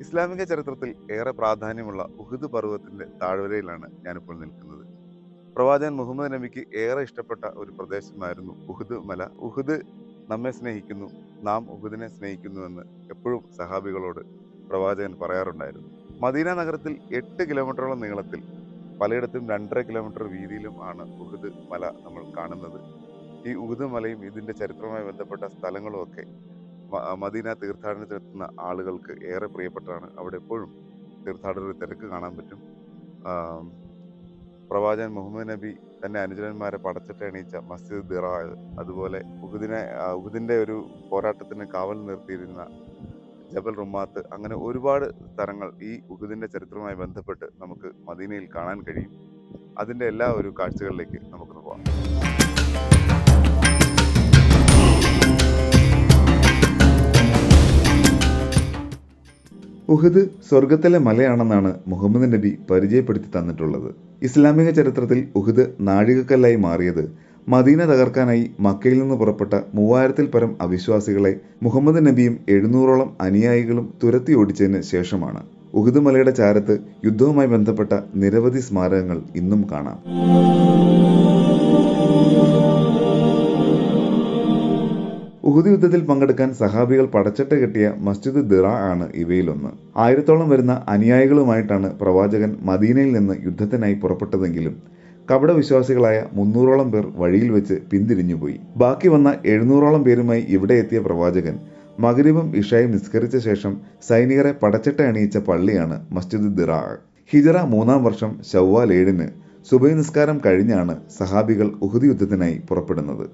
ഇസ്ലാമിക ചരിത്രത്തിൽ ഏറെ പ്രാധാന്യമുള്ള ഉഹുദ് പർവതത്തിന്റെ താഴ്വരയിലാണ് ഞാനിപ്പോൾ നിൽക്കുന്നത്. പ്രവാചകൻ മുഹമ്മദ് നബിക്ക് ഏറെ ഇഷ്ടപ്പെട്ട ഒരു പ്രദേശമായിരുന്നു ഉഹുദ് മല. ഉഹുദ് നമ്മെ സ്നേഹിക്കുന്നു നാം ഉഹുദിനെ സ്നേഹിക്കുന്നുവെന്ന് എപ്പോഴും സഹാബികളോട് പ്രവാചകൻ പറയാറുണ്ടായിരുന്നു. മദീന നഗരത്തിൽ എട്ട് കിലോമീറ്ററോളം നീളത്തിൽ പലയിടത്തും രണ്ടര കിലോമീറ്റർ വീതിയിലും ആണ് ഉഹുദ് മല നമ്മൾ കാണുന്നത്. ഈ ഉഹുദ് മലയും ഇതിന്റെ ചരിത്രവുമായി ബന്ധപ്പെട്ട സ്ഥലങ്ങളും ഒക്കെ മദീന തീർത്ഥാടനത്തിനെത്തുന്ന ആളുകൾക്ക് ഏറെ പ്രിയപ്പെട്ടതാണ്. അവിടെ എപ്പോഴും തീർത്ഥാടകർ തിരക്ക് കാണാൻ പറ്റും. പ്രവാചകൻ മുഹമ്മദ് നബി തന്റെ അനുചരന്മാരെ പടച്ചിട്ട് എണീച്ച മസ്ജിദ് ദിറ അതുപോലെ ഉഹുദിനെ ഉഹുദിന്റെ ഒരു പോരാട്ടത്തിന് കാവൽ നിർത്തിയിരുന്ന ജബൽ റുമാത്ത് അങ്ങനെ ഒരുപാട് സ്ഥലങ്ങൾ ഈ ഉഹുദിന്റെ ചരിത്രവുമായി ബന്ധപ്പെട്ട് നമുക്ക് മദീനയിൽ കാണാൻ കഴിയും. അതിന്റെ എല്ലാ ഒരു കാഴ്ചകളിലേക്ക് നമുക്ക് പോകാം ഉഹുദ് സ്വർഗത്തിലെ മലയാണെന്നാണ് മുഹമ്മദ് നബി പരിചയപ്പെടുത്തി തന്നിട്ടുള്ളത്. ഇസ്ലാമിക ചരിത്രത്തിൽ ഉഹദ് നാഴികക്കല്ലായി മാറിയത് മദീന തകർക്കാനായി മക്കയിൽ നിന്ന് പുറപ്പെട്ട മൂവായിരത്തിൽ പരം അവിശ്വാസികളെ മുഹമ്മദ് നബിയും എഴുന്നൂറോളം അനുയായികളും തുരത്തി ഓടിച്ചതിന് ശേഷമാണ് ഉഹുദ് മലയുടെ ചാരത്ത് യുദ്ധവുമായി ബന്ധപ്പെട്ട നിരവധി സ്മാരകങ്ങൾ ഇന്നും കാണാം. ഉഹുദ് യുദ്ധത്തിൽ പങ്കെടുക്കാൻ സഹാബികൾ പടച്ചട്ട കെട്ടിയ മസ്ജിദ് ദിറ ആണ് ഇവയിലൊന്ന്. ആയിരത്തോളം വരുന്ന അനുയായികളുമായിട്ടാണ് പ്രവാചകൻ മദീനയിൽ നിന്ന് യുദ്ധത്തിനായി പുറപ്പെട്ടതെങ്കിലും കപട വിശ്വാസികളായ മുന്നൂറോളം പേർ വഴിയിൽ വെച്ച് പിന്തിരിഞ്ഞുപോയി. ബാക്കി വന്ന എഴുന്നൂറോളം പേരുമായി ഇവിടെ എത്തിയ പ്രവാചകൻ മകരീബും ഇഷായും നിസ്കരിച്ച ശേഷം സൈനികരെ പടച്ചട്ട അണിയിച്ച പള്ളിയാണ് മസ്ജിദ് ദിറ. ഹിജറ മൂന്നാം വർഷം ശവ്വാൽ ഏഴിന് സുബൈ നിസ്കാരം കഴിഞ്ഞാണ് സഹാബികൾ ഉഹുദ് യുദ്ധത്തിനായി പുറപ്പെടുന്നത്.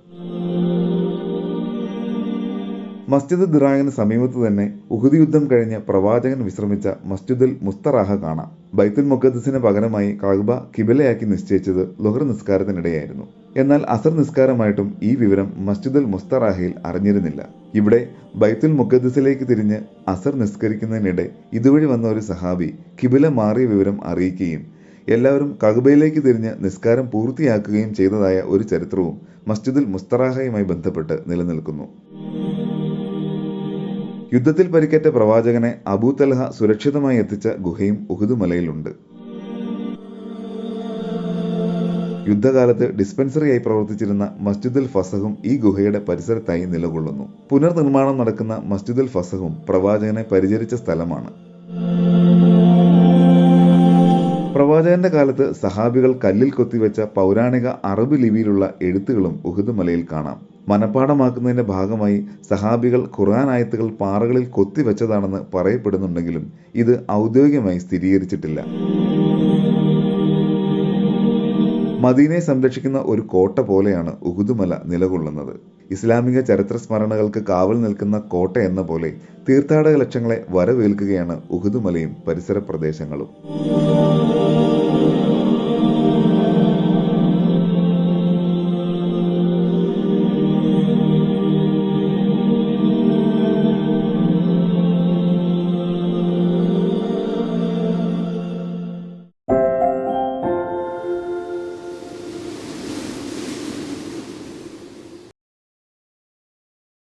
മസ്ജിദ് ദിറായിന് സമീപത്ത് തന്നെ ഉഹുദ് യുദ്ധം കഴിഞ്ഞ് പ്രവാചകൻ വിശ്രമിച്ച മസ്ജിദുൽ മുസ്തറാഹ കാണാം. ബൈത്തുൽ മുഖദ്സിന് പകരമായി കഅബ കിബിലയാക്കി നിശ്ചയിച്ചത് ലുഹർ നിസ്കാരത്തിനിടെയായിരുന്നു. എന്നാൽ അസർ നിസ്കാരമായിട്ടും ഈ വിവരം മസ്ജിദുൽ മുസ്തറാഹയിൽ അറിഞ്ഞിരുന്നില്ല. ഇവിടെ ബൈത്തുൽ മുഖദ്സിലേക്ക് തിരിഞ്ഞ് അസർ നിസ്കരിക്കുന്നതിനിടെ ഇതുവഴി വന്ന ഒരു സഹാബി കിബില മാറിയ വിവരം അറിയിക്കുകയും എല്ലാവരും കഅബയിലേക്ക് തിരിഞ്ഞ് നിസ്കാരം പൂർത്തിയാക്കുകയും ചെയ്തതായ ഒരു ചരിത്രവും മസ്ജിദുൽ മുസ്തറാഹയുമായി ബന്ധപ്പെട്ട് നിലനിൽക്കുന്നു. യുദ്ധത്തിൽ പരിക്കേറ്റ പ്രവാചകനെ അബൂ തൽഹ സുരക്ഷിതമായി എത്തിച്ച ഗുഹയും ഉഹുദ് മലയിലുണ്ട്. യുദ്ധകാലത്ത് ഡിസ്പെൻസറിയായി പ്രവർത്തിച്ചിരുന്ന മസ്ജിദുൽ ഫസഹും ഈ ഗുഹയുടെ പരിസരത്തായി നിലകൊള്ളുന്നു. പുനർനിർമ്മാണം നടക്കുന്ന മസ്ജിദുൽ ഫസഹും പ്രവാചകനെ പരിചരിച്ച സ്ഥലമാണ്. പ്രവാചകന്റെ കാലത്ത് സഹാബികൾ കല്ലിൽ കൊത്തിവെച്ച പൗരാണിക അറബ് ലിപിയിലുള്ള എഴുത്തുകളും ഉഹുദ് മലയിൽ കാണാം. മനഃപ്പാഠമാക്കുന്നതിന്റെ ഭാഗമായി സഹാബികൾ ഖുർആൻ ആയത്തുകൾ പാറകളിൽ കൊത്തിവെച്ചതാണെന്ന് പറയപ്പെടുന്നുണ്ടെങ്കിലും ഇത് ഔദ്യോഗികമായി സ്ഥിരീകരിച്ചിട്ടില്ല. മദീനയെ സംരക്ഷിക്കുന്ന ഒരു കോട്ട പോലെയാണ് ഉഹുദുമല നിലകൊള്ളുന്നത്. ഇസ്ലാമിക ചരിത്ര സ്മരണകൾക്ക് കാവൽ നിൽക്കുന്ന കോട്ട എന്ന പോലെ തീർത്ഥാടക ലക്ഷങ്ങളെ വരവേൽക്കുകയാണ് ഉഹുദുമലയും പരിസര പ്രദേശങ്ങളും.